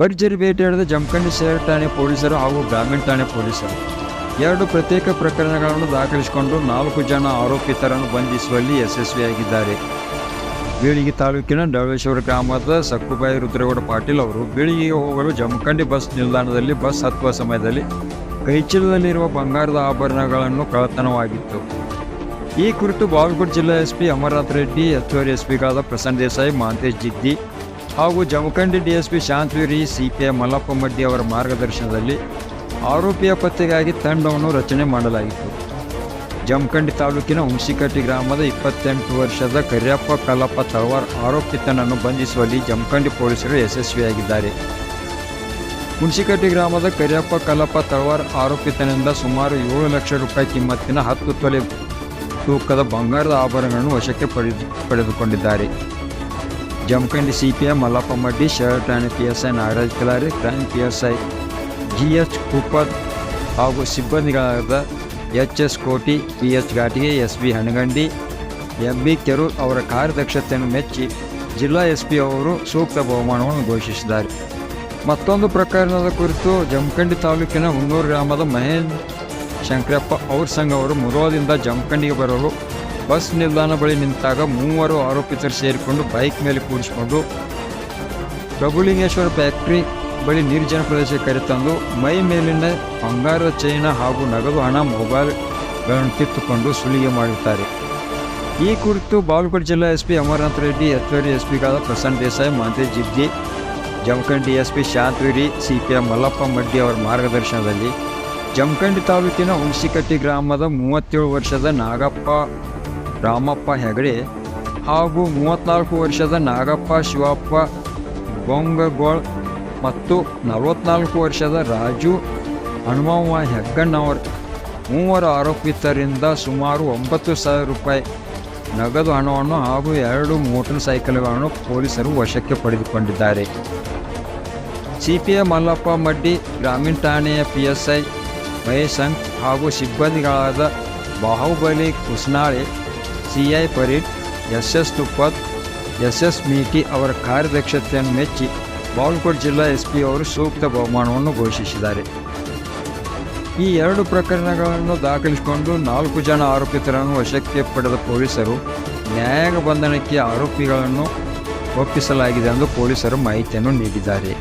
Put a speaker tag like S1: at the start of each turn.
S1: ಭರ್ಜರಿ ಭೇಟಿಯಾಡಿದ ಜಮಖಂಡಿ ಶೇರ್ ಠಾಣೆ ಪೊಲೀಸರು ಹಾಗೂ ಗ್ರಾಮೀಣ ಠಾಣೆ ಪೊಲೀಸರು. ಎರಡು ಪ್ರತ್ಯೇಕ ಪ್ರಕರಣಗಳನ್ನು ದಾಖಲಿಸಿಕೊಂಡು ನಾಲ್ಕು ಜನ ಆರೋಪಿತರನ್ನು ಬಂಧಿಸುವಲ್ಲಿ ಯಶಸ್ವಿಯಾಗಿದ್ದಾರೆ. ಬೀಳಿಗೆ ತಾಲೂಕಿನ ಡಳೇಶ್ವರ ಗ್ರಾಮದ ಸಕ್ಕುಬಾಯಿ ರುದ್ರೇಗೌಡ ಪಾಟೀಲ್ ಅವರು ಬೀಳಿಗೆಗೆ ಹೋಗಲು ಜಮಖಂಡಿ ಬಸ್ ನಿಲ್ದಾಣದಲ್ಲಿ ಬಸ್ ಹತ್ತುವ ಸಮಯದಲ್ಲಿ ಕೈಚೀಲದಲ್ಲಿರುವ ಬಂಗಾರದ ಆಭರಣಗಳನ್ನು ಕಳತನವಾಗಿತ್ತು ಈ ಕುರಿತು ಬಾಗಲಕೋಟೆ ಜಿಲ್ಲಾ ಎಸ್ ಪಿ ಅಮರನಾಥ್ ರೆಡ್ಡಿ, ಹೆಚ್ಚುವರಿ ಎಸ್ ಪಿಗಳಾದ ಪ್ರಸನ್ನ ದೇಸಾಯಿ ಮಹಾಂತೇಶ್ ಜಿದ್ದಿ ಹಾಗೂ Jamkhandi DSP Shantaveeri C P I Mallappa Maddi ಅವರ ಮಾರ್ಗದರ್ಶನದಲ್ಲಿ ಆರೋಪಿಯ ಪತ್ತೆಗಾಗಿ ತಂಡವನ್ನು ರಚನೆ ಮಾಡಲಾಗಿತ್ತು. ಜಮಖಂಡಿ ತಾಲೂಕಿನ ಹುಣಸಿಕಟ್ಟಿ ಗ್ರಾಮದ ಇಪ್ಪತ್ತೆಂಟು ವರ್ಷದ ಕರಿಯಪ್ಪ ಕಲ್ಲಪ್ಪ ತಳವಾರ್ ಆರೋಪಿತನನ್ನು ಬಂಧಿಸುವಲ್ಲಿ ಜಮಖಂಡಿ ಪೊಲೀಸರು ಯಶಸ್ವಿಯಾಗಿದ್ದಾರೆ. ಹುಣಸಿಕಟ್ಟಿ ಗ್ರಾಮದ ಕರಿಯಪ್ಪ ಕಲ್ಲಪ್ಪ ತಳವಾರ್ ಆರೋಪಿತನಿಂದ ಸುಮಾರು ಏಳು ಲಕ್ಷ ರೂಪಾಯಿ ಕಿಮ್ಮತ್ತಿನ ಹತ್ತು ತೊಲೆ ತೂಕದ ಬಂಗಾರದ ಆಭರಣಗಳನ್ನು ವಶಕ್ಕೆ ಪಡೆದು, ಪಡೆದುಕೊಂಡಿದ್ದಾರೆ. ಜಮಖಂಡಿ ಸಿಪಿಎಂ ಮಲ್ಲಪ್ಪ ಮಡ್ಡಿ ಶಹರ್ ಠಾಣೆ P S I Nagaraj Kilari, crime P S I G H Kuppat ಹಾಗೂ ಸಿಬ್ಬಂದಿಗಳಾದ H S Koti P H ಘಾಟಿಗೆ S B Hanagandi M B Kerur ಅವರ ಕಾರ್ಯದಕ್ಷತೆಯನ್ನು ಮೆಚ್ಚಿ ಜಿಲ್ಲಾ ಎಸ್ ಪಿ ಅವರು ಸೂಕ್ತ ಬಹುಮಾನವನ್ನು ಘೋಷಿಸಿದ್ದಾರೆ. ಮತ್ತೊಂದು ಪ್ರಕರಣದ ಕುರಿತು ಜಮಖಂಡಿ ತಾಲೂಕಿನ ಹುನ್ನೂರು ಗ್ರಾಮದ ಮಹೇಂದ್ರ ಶಂಕರಪ್ಪ ಅವ್ರ ಸಂಘ ಅವರು ಮುರೋದಿಂದ ಜಮಖಂಡಿಗೆ ಬರಲು ಬಸ್ ನಿಲ್ದಾಣ ಬಳಿ ನಿಂತಾಗ ಮೂವರು ಆರೋಪಿತರು ಸೇರಿಕೊಂಡು ಬೈಕ್ ಮೇಲೆ ಕೂಡಿಸಿಕೊಂಡು ಪ್ರಭುಲಿಂಗೇಶ್ವರ ಫ್ಯಾಕ್ಟ್ರಿ ಬಳಿ ನಿರ್ಜನ ಪ್ರದೇಶಕ್ಕೆ ಕರೆತಂದು ಮೈ ಮೇಲಿನ ಬಂಗಾರದ ಚೈನ ಹಾಗೂ ನಗದು ಹಣ ಮೊಬೈಲ್ಗಳನ್ನು ಕಿತ್ತುಕೊಂಡು ಸುಲಿಗೆ ಮಾಡುತ್ತಾರೆ ಈ ಕುರಿತು ಬಾಗಲಕೋಟೆ ಜಿಲ್ಲಾ ಎಸ್ ಪಿ ಅಮರನಾಥ್ ರೆಡ್ಡಿ ಹೆಚ್ಚುವರಿ S ಪಿಗಳಾದ Prasanna Desai Mahantesh Jiddi Jamkhandi S P Shantaveeri, C P M Mallappa Maddi ಅವರ ಮಾರ್ಗದರ್ಶನದಲ್ಲಿ ಜಮಖಂಡಿ ತಾಲೂಕಿನ ಹುಣಸಿಕಟ್ಟಿ ಗ್ರಾಮದ ಮೂವತ್ತೇಳು ವರ್ಷದ ನಾಗಪ್ಪ ರಾಮಪ್ಪ ಹೆಗಡೆ ಹಾಗೂ ಮೂವತ್ತ್ನಾಲ್ಕು ವರ್ಷದ ನಾಗಪ್ಪ, ಶಿವಪ್ಪ, ಗೊಂಗಗೋಳ್ ಮತ್ತು ನಲವತ್ನಾಲ್ಕು ವರ್ಷದ ರಾಜು ಹನುಮವ್ವ ಹೆಗ್ಗಣ್ಣವರ್ ಮೂವರು ಆರೋಪಿತರಿಂದ ಸುಮಾರು ಒಂಬತ್ತು ಸಾವಿರ ರೂಪಾಯಿ ನಗದು ಹಣವನ್ನು ಹಾಗೂ ಎರಡು ಮೋಟರ್ ಸೈಕಲ್ಗಳನ್ನು ಪೊಲೀಸರು ವಶಕ್ಕೆ ಪಡೆದುಕೊಂಡಿದ್ದಾರೆ. C P A Mallappa Maddi, ಗ್ರಾಮೀಣ ಠಾಣೆಯ ಪಿ ಎಸ್ ಐ ಮಹೇಶ್ ಹಾಗೂ ಸಿಬ್ಬಂದಿಗಳಾದ Bahubali Kusnale C I Pareed S S Tuppat S S Meeti ಅವರ ಕಾರ್ಯದಕ್ಷತೆಯನ್ನು ಮೆಚ್ಚಿ ಬಾಗಲಕೋಟೆ ಜಿಲ್ಲಾ ಎಸ್ ಪಿ ಅವರು ಸೂಕ್ತ ಬಹುಮಾನವನ್ನು ಘೋಷಿಸಿದ್ದಾರೆ. ಈ ಎರಡು ಪ್ರಕರಣಗಳನ್ನು ದಾಖಲಿಸಿಕೊಂಡು ನಾಲ್ಕು ಜನ ಆರೋಪಿತರನ್ನು ವಶಕ್ಕೆ ಪಡೆದ ಪೊಲೀಸರು ನ್ಯಾಯಾಂಗ ಬಂಧನಕ್ಕೆ ಆರೋಪಿಗಳನ್ನು ಒಪ್ಪಿಸಲಾಗಿದೆ ಎಂದು ಪೊಲೀಸರು ಮಾಹಿತಿಯನ್ನು ನೀಡಿದ್ದಾರೆ.